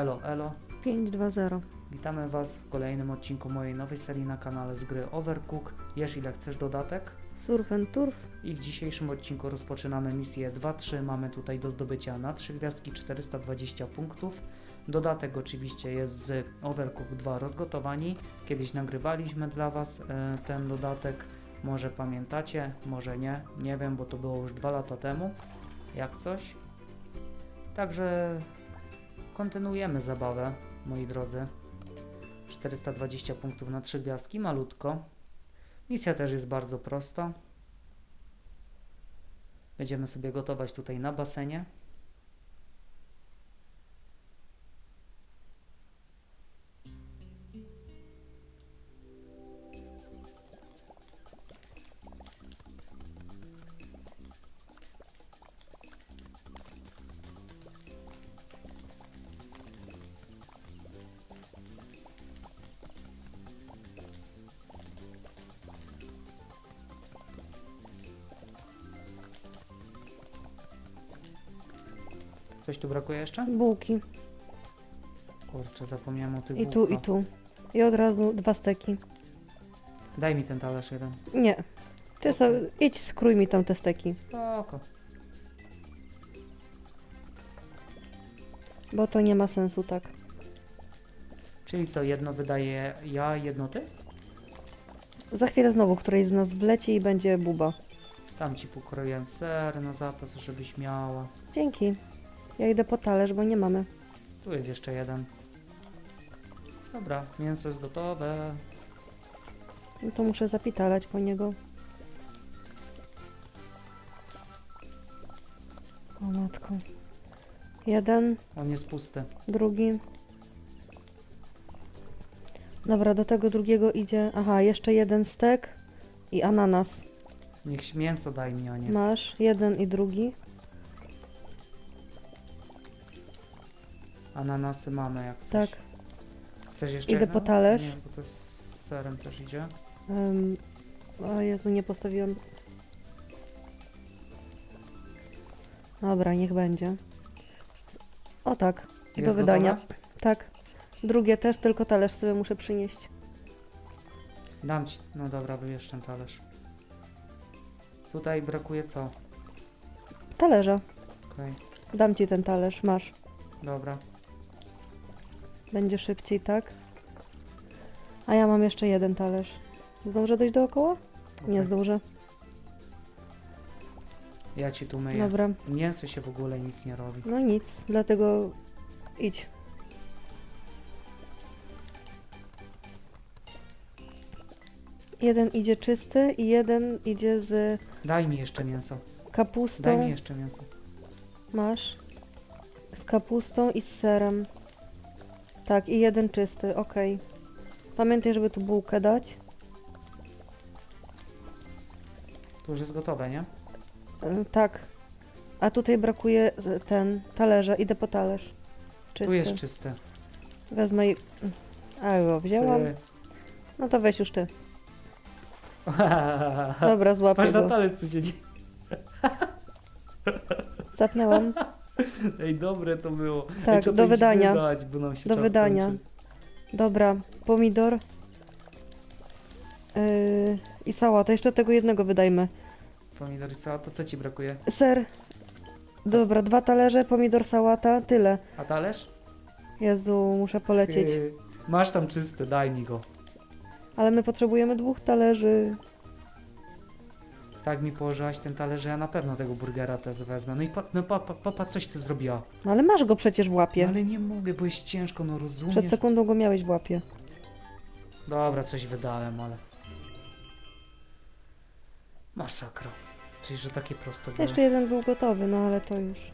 Elo, elo. 5-2-0. Witamy Was w kolejnym odcinku mojej nowej serii na kanale z gry Overcook. Jesz ile chcesz dodatek? Surf and Turf. I w dzisiejszym odcinku rozpoczynamy misję 2-3. Mamy tutaj do zdobycia na 3 gwiazdki 420 punktów. Dodatek oczywiście jest z Overcook 2 rozgotowani. Kiedyś nagrywaliśmy dla Was e, ten dodatek. Może pamiętacie, może nie. Nie wiem, bo to było już 2 lata temu. Jak coś. Także kontynuujemy zabawę, moi drodzy. 420 punktów na 3 gwiazdki, malutko. Misja też jest bardzo prosta. Będziemy sobie gotować tutaj na basenie. Coś tu brakuje jeszcze? Bułki. Kurczę, zapomniałem o tych I tu, i bułkach. tu. I od razu dwa steki. Daj mi ten talerz jeden. Nie. Ty sobie, idź skrój mi tam te steki. Spoko. Bo to nie ma sensu tak. Czyli co, jedno wydaje ja, jedno ty? Za chwilę znowu któryś z nas wleci i będzie buba. Tam ci pokroję ser na zapas, żebyś miała. Dzięki. Ja idę po talerz, bo nie mamy. Tu jest jeszcze jeden. Dobra, mięso jest gotowe. No to muszę zapitalać po niego. O matko. Jeden, On jest pusty. drugi. Dobra, do tego drugiego idzie. Aha, jeszcze jeden stek i ananas. Niech się mięso daj mi, a nie. Masz jeden i drugi. Ananasy mamy jak coś. Tak. Chcesz jeszcze Idę po talerz. Nie, bo to z serem też idzie. Um, o Jezu, nie postawiłam. Dobra, niech będzie. O tak. I do Jest wydania. gotowe? Tak. Drugie też, tylko talerz sobie muszę przynieść. Dam ci. No dobra, wybierz ten talerz. Tutaj brakuje co? Talerza. Okej, Dam ci ten talerz, masz. dobra. Będzie szybciej, tak? A ja mam jeszcze jeden talerz. Zdążę dojść dookoła? Nie okej. zdążę. Ja ci tu myję. Dobra. Mięso się w ogóle nic nie robi. No nic, dlatego idź. Jeden idzie czysty i jeden idzie z Daj mi jeszcze mięso. kapustą. Daj mi jeszcze mięso. Masz. Z kapustą i z serem. Tak, i jeden czysty, okej. Pamiętaj, żeby tu bułkę dać. Tu już jest gotowe, nie? Y, Tak. A tutaj brakuje z- ten talerza. Idę po talerz. Czysty. Tu jest czysty. Wezmę i... A go wzięłam. No to weź już ty. Dobra, złapię Patrz na go. talerz co się dzieje. Zapnęłam. Ej, dobre to było. Tak, Ej, do to wydania. Wydać, bo nam się Do czas wydania. kończy. Dobra, pomidor. Yy, I sałata. Jeszcze tego jednego wydajmy. Pomidor i sałata, co ci brakuje? Ser. Dobra, dwa talerze, pomidor, sałata, tyle. A talerz? Jezu, muszę polecieć. Yy, Masz tam czysty, daj mi go. Ale my potrzebujemy dwóch talerzy. Tak mi położyłaś ten talerz, że ja na pewno tego burgera też wezmę. No i pa, no papa, papa, coś ty zrobiła. No ale masz go przecież w No, łapie. ale nie mogę, bo jest ciężko, no rozumiesz? Przed sekundą go miałeś w łapie. Dobra, coś wydałem, ale... Masakra. Czyli, że takie proste było. Jeszcze jeden był gotowy, no ale to już.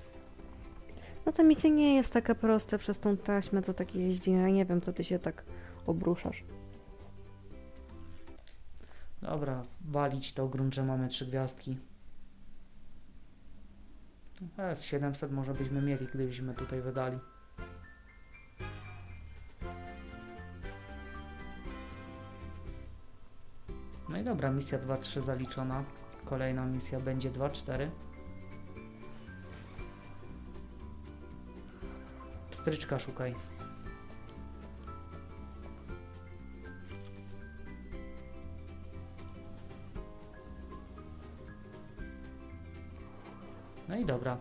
No ta misja nie jest taka prosta przez tą taśmę, to tak jeździ. Ja nie wiem, co ty się tak obruszasz. Dobra, walić to grunt, że mamy trzy gwiazdki. No, z 700 może byśmy mieli, gdybyśmy tutaj wydali. No i dobra, misja 2-3 zaliczona. Kolejna misja będzie 2-4. Stryczka szukaj. No i dobra,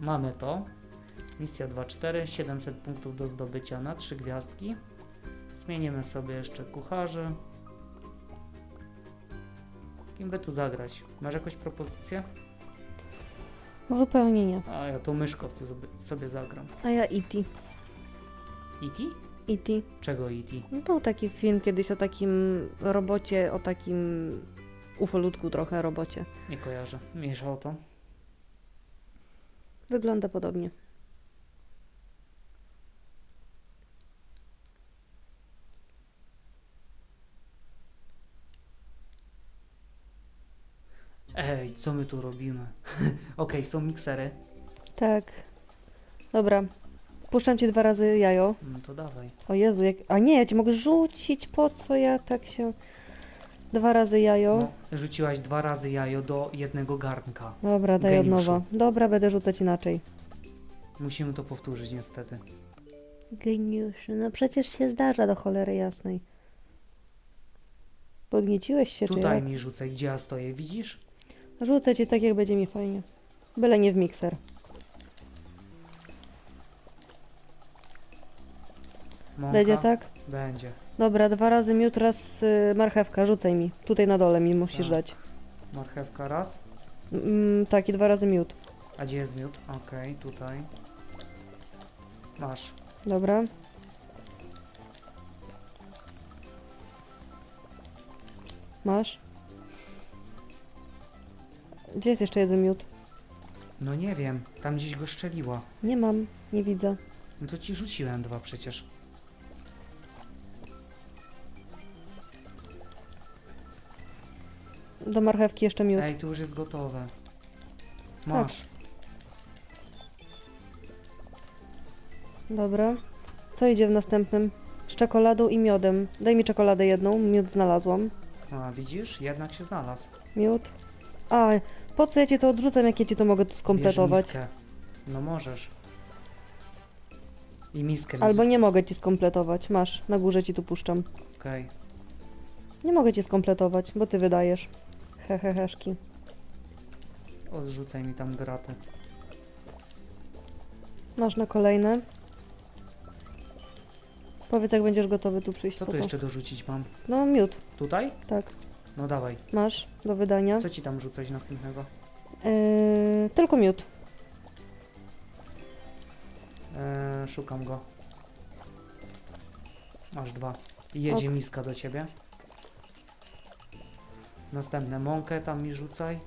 mamy to. Misja 2.4, 700 punktów do zdobycia na 3 gwiazdki. Zmienimy sobie jeszcze kucharzy. Kim by tu zagrać? Masz jakąś propozycję? Zupełnie nie. A ja tą myszką sobie, sobie zagram. A ja E.T. E.T.? E.T. Czego E.T.? No, Był taki film kiedyś o takim robocie, o takim ufolutku trochę robocie. Nie kojarzę. Mniejsza o to. Wygląda podobnie. Ej, co my tu robimy? Okej, są miksery. Tak. Dobra. Puszczam ci dwa razy jajo. No to dawaj. O Jezu, jak... A nie, ja ci mogę rzucić, po co ja tak się... Dwa razy jajo. No, rzuciłaś dwa razy jajo do jednego garnka. Dobra, daj od nowa. Dobra, będę rzucać inaczej. Musimy to powtórzyć niestety. Geniuszy, no przecież się zdarza do cholery jasnej. Podnieciłeś się, czy Tutaj jak? mi rzucaj, gdzie ja stoję, widzisz? Rzucę ci tak, jak będzie mi fajnie. Byle nie w mikser. Mąka? Będzie tak? Będzie. Dobra, dwa razy miód, raz y, marchewka. Rzucaj mi. Tutaj na dole mi musisz Tak. dać. Marchewka raz. Mm, tak, i dwa razy miód. A gdzie jest miód? Okej, tutaj. Masz. Dobra. Masz? Gdzie jest jeszcze jeden miód? No nie wiem, tam gdzieś go szczeliła. Nie mam, nie widzę. No to ci rzuciłem dwa przecież. Do marchewki jeszcze miód. Ej, tu już jest gotowe. Masz. Dobra. Co idzie w następnym? Z czekoladą i miodem. Daj mi czekoladę jedną, miód znalazłam. A widzisz, jednak się znalazł. Miód. A, po co ja ci to odrzucam, jak ja ci to mogę tu Bierz skompletować? miskę. No możesz. I miskę mi Albo nie mogę ci skompletować. Masz, na górze ci tu puszczam. Okej. Nie mogę ci skompletować, bo ty wydajesz. Heheheszki. Odrzucaj mi tam graty. Masz na kolejne. Powiedz, jak będziesz gotowy tu przyjść. Co po tu to. jeszcze dorzucić mam? No, miód, Tutaj? tak. No dawaj. Masz do wydania. Co ci tam rzucać następnego? Yy, tylko miód. Eee, szukam go. Masz dwa. I jedzie Ok. miska do ciebie. Następne mąkę tam mi rzucaj.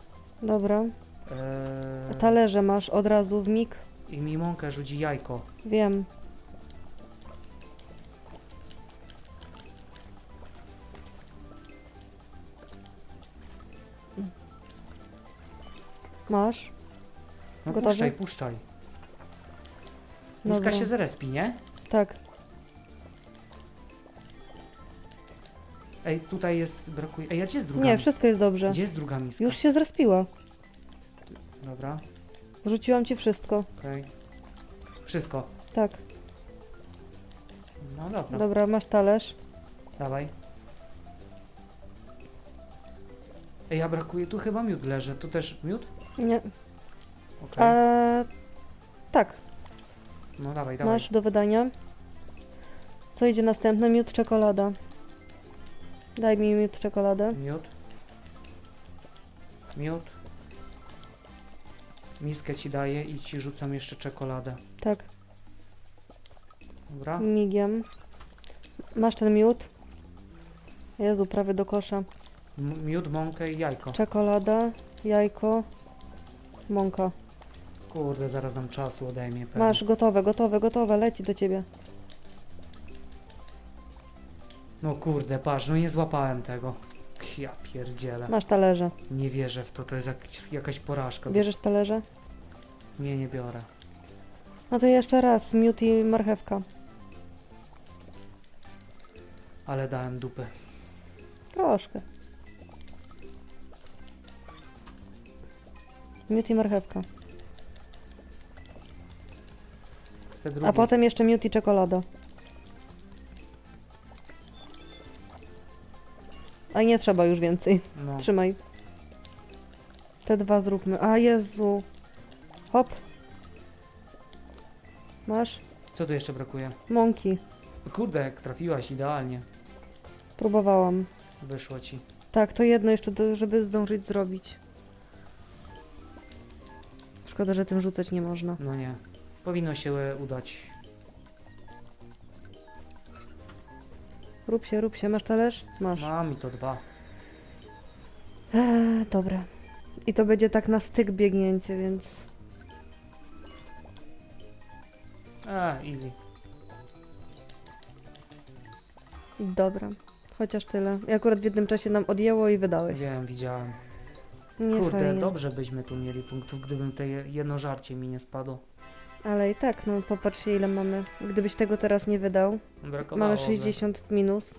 Dobra. Eee, Talerze masz od razu w mig. I mi mąkę rzuci jajko. Wiem. Masz? No Gotowy? puszczaj, puszczaj. Miska Dobra. się zrespi, nie? Tak. Ej, tutaj jest, brakuje... Ej, a gdzie jest druga Nie, wszystko jest dobrze. Gdzie jest druga miska? Już się zrespiła. Dobra, Rzuciłam ci wszystko. okej. Wszystko. Tak. No dobra, Dobra, masz talerz. dawaj. Ej, a brakuje, tu chyba miód leży. Tu też miód? Nie. Okej. A, tak, No dawaj, dawaj. masz do wydania. Co idzie następne? Miód czekolada. Daj mi miód czekoladę. Miód. Miód. Miskę ci daję i ci rzucam jeszcze czekoladę. Tak, Dobra? migiem. Masz ten miód. Jezu, prawie do kosza. M- miód, mąkę i jajko. Czekolada, jajko, mąka. Kurde, zaraz nam czasu odejmie pewnie. Masz gotowe, gotowe, gotowe, leci do ciebie. No kurde, patrz, no nie złapałem tego. Ja pierdzielę. Masz talerze. Nie wierzę w to, to jest jak, jakaś porażka. Bierzesz talerze? Nie, nie biorę. No to jeszcze raz, miód i marchewka. Ale dałem dupy. Troszkę. Miód i marchewka. Te drugie. A potem jeszcze miód i czekolada. A nie trzeba już więcej. No. Trzymaj. Te dwa zróbmy. A Jezu. Hop. Masz? Co tu jeszcze brakuje? Mąki. Kurde, jak trafiłaś idealnie. Próbowałam. Wyszło ci. Tak, to jedno jeszcze, do, żeby zdążyć zrobić. Szkoda, że tym rzucać nie można. No nie. Powinno się udać. Rób się, rób się. Masz talerz? Masz. Mam i to dwa. Eee, dobra. I to będzie tak na styk biegnięcie, więc... A, easy. Dobra. Chociaż tyle. I akurat w jednym czasie nam odjęło i wydałeś. Wiem, widziałem. Nie Kurde, fajnie. dobrze byśmy tu mieli punktów, gdybym te je- jedno żarcie mi nie spadło. Ale i tak, no popatrzcie ile mamy. Gdybyś tego teraz nie wydał, Brakowało, mamy 60 w minus.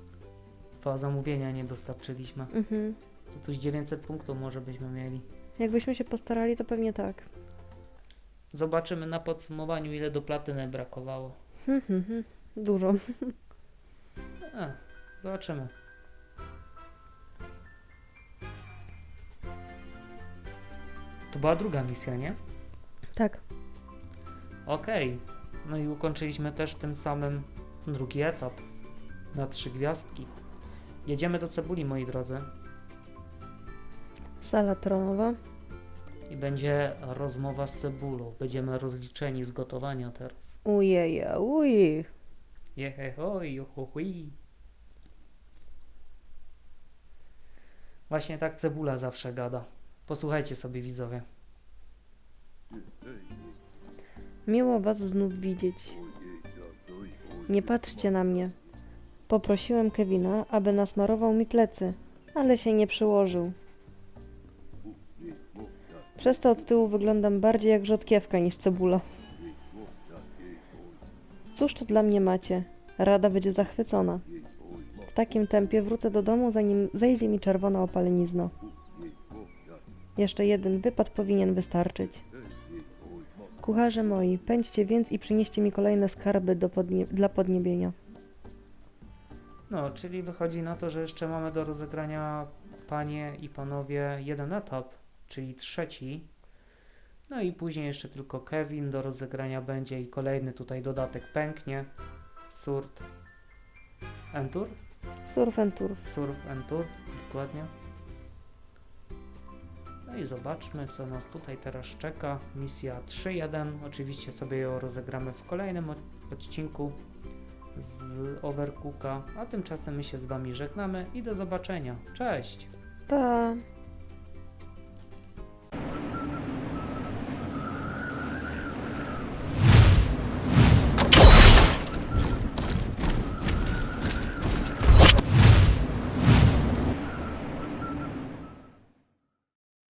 Dwa zamówienia nie dostarczyliśmy. Mhm. To coś 900 punktów może byśmy mieli. Jakbyśmy się postarali, to pewnie tak. Zobaczymy na podsumowaniu, ile do platyny brakowało. Hmm, hmm, hmm. Dużo. A, zobaczymy. To była druga misja, nie? Tak. Okej. No i ukończyliśmy też tym samym drugi etap. Na trzy gwiazdki. Jedziemy do cebuli, moi drodzy. Sala tronowa. I będzie rozmowa z cebulą. Będziemy rozliczeni z gotowania teraz. Ujeja, uj. Jehehoj, juhuhui. Właśnie tak cebula zawsze gada. Posłuchajcie sobie widzowie. Miło was znów widzieć. Nie patrzcie na mnie. Poprosiłem Kevina, aby nasmarował mi plecy, ale się nie przyłożył. Przez to od tyłu wyglądam bardziej jak rzodkiewka niż cebula. Cóż to dla mnie macie? Rada będzie zachwycona. W takim tempie wrócę do domu, zanim zejdzie mi czerwona opalenizna. Jeszcze jeden wypad powinien wystarczyć. Kucharze moi, pędźcie więc i przynieście mi kolejne skarby podnie- dla podniebienia. No, czyli wychodzi na to, że jeszcze mamy do rozegrania panie i panowie jeden etap, czyli trzeci. No i później jeszcze tylko Kevin do rozegrania będzie i kolejny tutaj dodatek pęknie. Surt. Entur? Surf and turf. Surf Entur, dokładnie. No i zobaczmy, co nas tutaj teraz czeka. Misja 3.1. Oczywiście sobie ją rozegramy w kolejnym od- odcinku z Overcooka. A tymczasem my się z Wami żegnamy i do zobaczenia. Cześć! Pa!